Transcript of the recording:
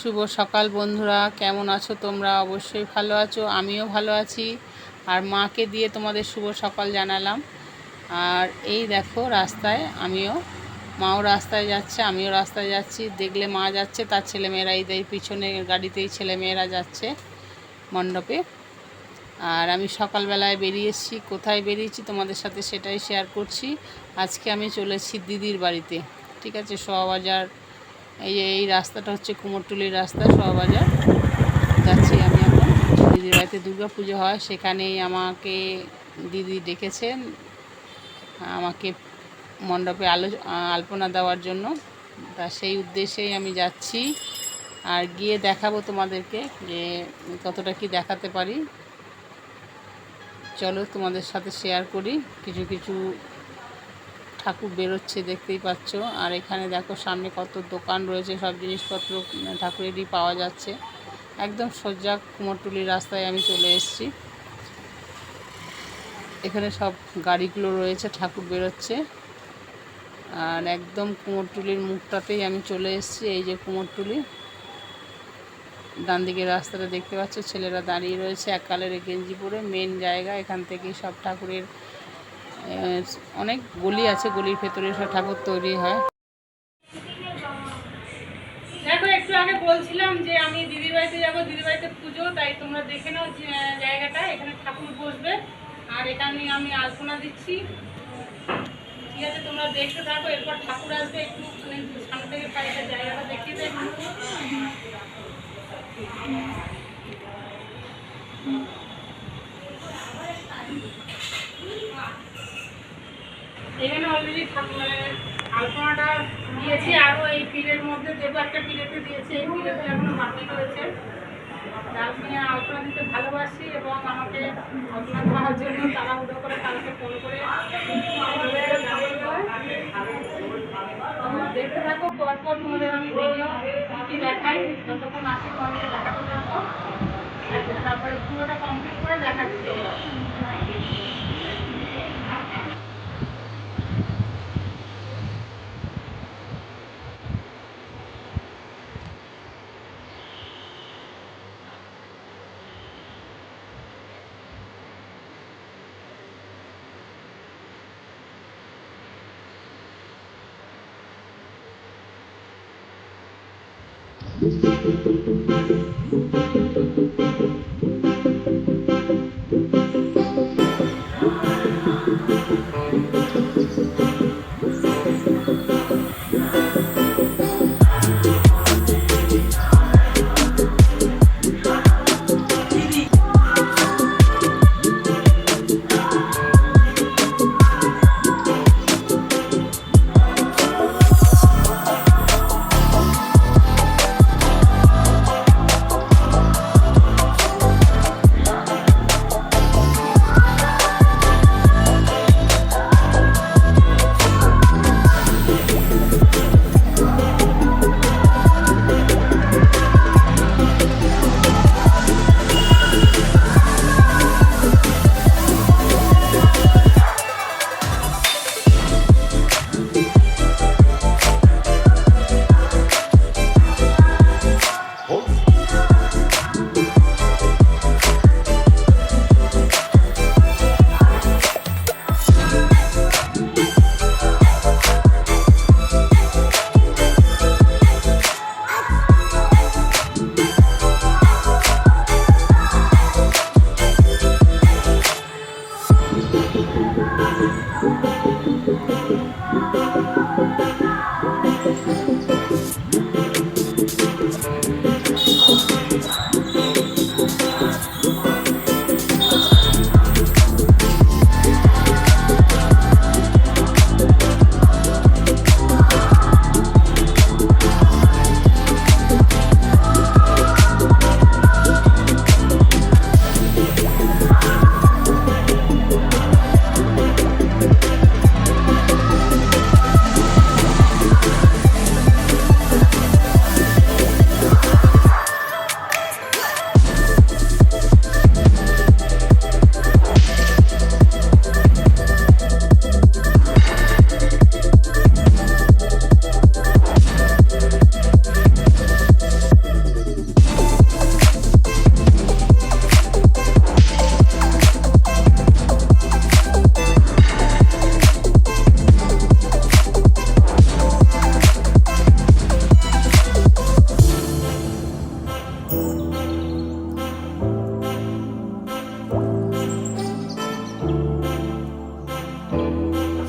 শুভ সকাল বন্ধুরা। কেমন আছো তোমরা? অবশ্যই ভালো আছো, আমিও ভালো আছি। আর মাকে দিয়ে তোমাদের শুভ সকাল জানালাম। আর এই দেখো রাস্তায় আমিও, মাও রাস্তায় যাচ্ছে, আমিও রাস্তায় যাচ্ছি। দেখলে মা যাচ্ছে, তার ছেলেমেয়েরা এই পিছনে গাড়িতেই ছেলেমেয়েরা যাচ্ছে মণ্ডপে। আর আমি সকালবেলায় বেরিয়েছি কোথায় বেরিয়েছি তোমাদের সাথে সেটাই শেয়ার করছি। আজকে আমি চলেছি দিদির বাড়িতে। ঠিক আছে সোয়াবাজার এই যে, এই রাস্তাটা হচ্ছে কুমোরটুলির রাস্তা শোয়াবাজার যাচ্ছি আমি এখন। দিদির বাড়িতে পুজো হয়, সেখানেই আমাকে দিদি ডেকেছেন, আমাকে মণ্ডপে আলো, আলপনা দেওয়ার জন্য। তা সেই উদ্দেশ্যেই আমি যাচ্ছি। আর গিয়ে দেখাবো তোমাদেরকে যে কতটা কি দেখাতে পারি। চলো তোমাদের সাথে শেয়ার করি। কিছু কিছু ঠাকুর বেরোচ্ছে, দেখতেই পাচ্ছ। আর এখানে দেখো সামনে কত দোকান রয়েছে, সব জিনিসপত্র ঠাকুরেরই পাওয়া যাচ্ছে। একদম সজ্জা কুমোরটুলির রাস্তায় আমি চলে এসেছি। এখানে সব গাড়িগুলো রয়েছে, ঠাকুর বেরোচ্ছে। আর একদম কুমোরটুলির মুখটাতেই আমি চলে এসেছি, এই যে কুমোরটুলি। ডান দিকে রাস্তাটা দেখতে পাচ্ছ, ছেলেরা দাঁড়িয়ে রয়েছে এক কালের গেঞ্জি পরে মেন জায়গা, এখান থেকেই সব ঠাকুরের অনেক গলি আছে গলির ভেতরে সব ঠাকুর তৈরি হয়। দেখো একটু আগে বলছিলাম যে আমি দিদির বাড়িতে যাব দিদির বাড়িতে পুজো তাই তোমরা দেখে নাও জায়গাটা এখানে ঠাকুর বসবে। আর এখানে আমি আলপনা দিচ্ছি। ঠিক আছে তোমরা দেখতে থাকো এরপর ঠাকুর আসবে একটু মানে সামনে থেকে পাইটা জায়গাটা দেখিয়ে দেয়। অলরেডি মানে আলপনাটা দিয়েছি, আরও এই পিলের মধ্যে দেবো একটা পিলেতে দিয়েছি, এই পিলেতে এখনও বাকি রয়েছে। ডালমিয়া আলপনা দিতে ভালোবাসি এবং আমাকে আলপনা দেওয়ার জন্য তারা তাড়াহুড়ো করে কালকে ফোন করে। দেখতে থাকো, পরপর তোমাদের আমি ভিডিও কি দেখাই। যতক্ষণ আসি তোমাদের দেখাতে থাকো। তারপরে পুরোটা কমপ্লিট করে দেখাচ্ছি। Thank